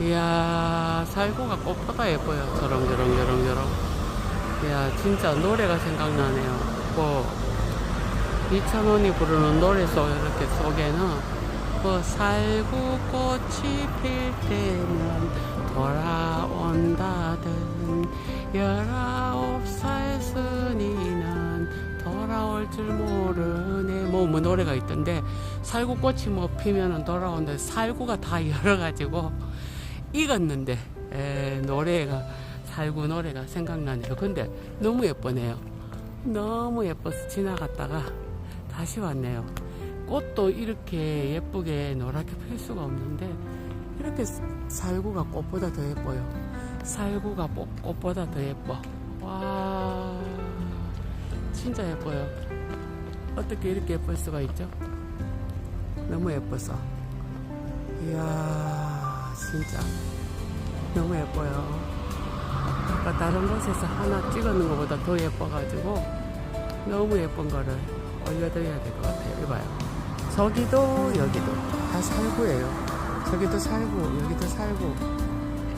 이야, 살구가 꽃보다 예뻐요. 저렁저렁저렁저렁. 이야, 진짜 노래가 생각나네요. 뭐, 이찬원이 부르는 노래 속, 이렇게 속에는, 그 살구 꽃이 필 때면 돌아온다든, 열아홉 살 순이는 돌아올 줄 모르네. 뭐, 뭐 노래가 있던데, 살구 꽃이 뭐 피면은 돌아온다. 살구가 다 열어가지고, 익었는데 에, 노래가 살구 노래가 생각나네요. 근데 너무 예쁘네요. 너무 예뻐서 지나갔다가 다시 왔네요. 꽃도 이렇게 예쁘게 노랗게 필 수가 없는데 이렇게 살구가 꽃보다 더 예뻐요. 살구가 꽃- 꽃보다 더 예뻐. 와 진짜 예뻐요. 어떻게 이렇게 예쁠 수가 있죠? 너무 예뻐서. 이야 진짜 너무 예뻐요. 아까 다른 곳에서 하나 찍었는 것보다 더 예뻐가지고 너무 예쁜 거를 올려드려야 될 것 같아요. 이봐요. 저기도 여기도 다 살구예요. 저기도 살구 여기도 살구.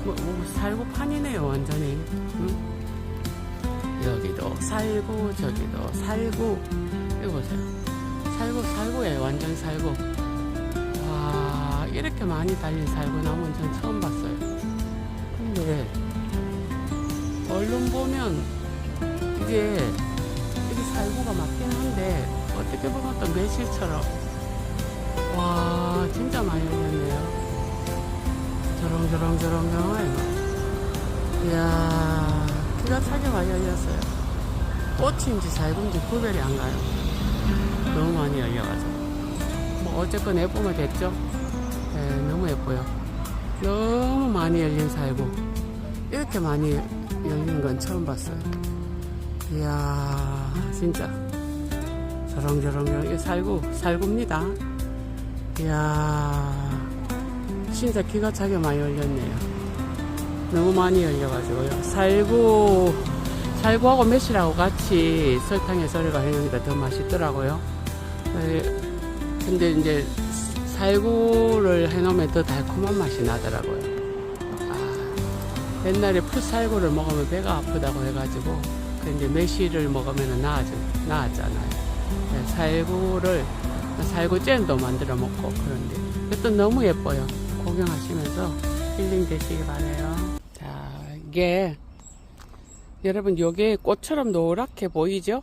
뭐, 뭐 살구판이네요 완전히. 응? 여기도 살구 저기도 살구. 이거 보세요. 살구 살구예요 완전 살구. 와 이렇게 많이 달린 살구나무는 전 처음 봤어요. 근데 얼른 보면 이게 이게 살구가 맞긴 한데 어떻게 보면 또 매실처럼 와 진짜 많이 열렸네요. 저렁저렁저렁저렁해요. 이야 기가 차게 많이 열렸어요. 꽃인지 살구인지 구별이 안 가요. 너무 많이 열려가지고. 뭐 어쨌건 예쁘면 됐죠 네, 너무 예뻐요. 너무 많이 열린 살구. 이렇게 많이 열린 건 처음 봤어요. 이야, 진짜. 저렁저렁, 이 살구, 살구입니다. 이야, 진짜 기가 차게 많이 열렸네요. 너무 많이 열려가지고요. 살구, 살구하고 매실하고 같이 설탕에 썰어가 해놓으니까 더 맛있더라고요. 네, 근데 이제 살구를 해놓으면 더 달콤한 맛이 나더라고요. 아, 옛날에 풋살구를 먹으면 배가 아프다고 해가지고, 근데 매실을 먹으면 나아져, 나았잖아요. 네, 살구를, 살구잼도 만들어 먹고, 그런데. 일단 너무 예뻐요. 구경하시면서 힐링 되시기 바래요. 자, 이게, 여러분, 요게 꽃처럼 노랗게 보이죠?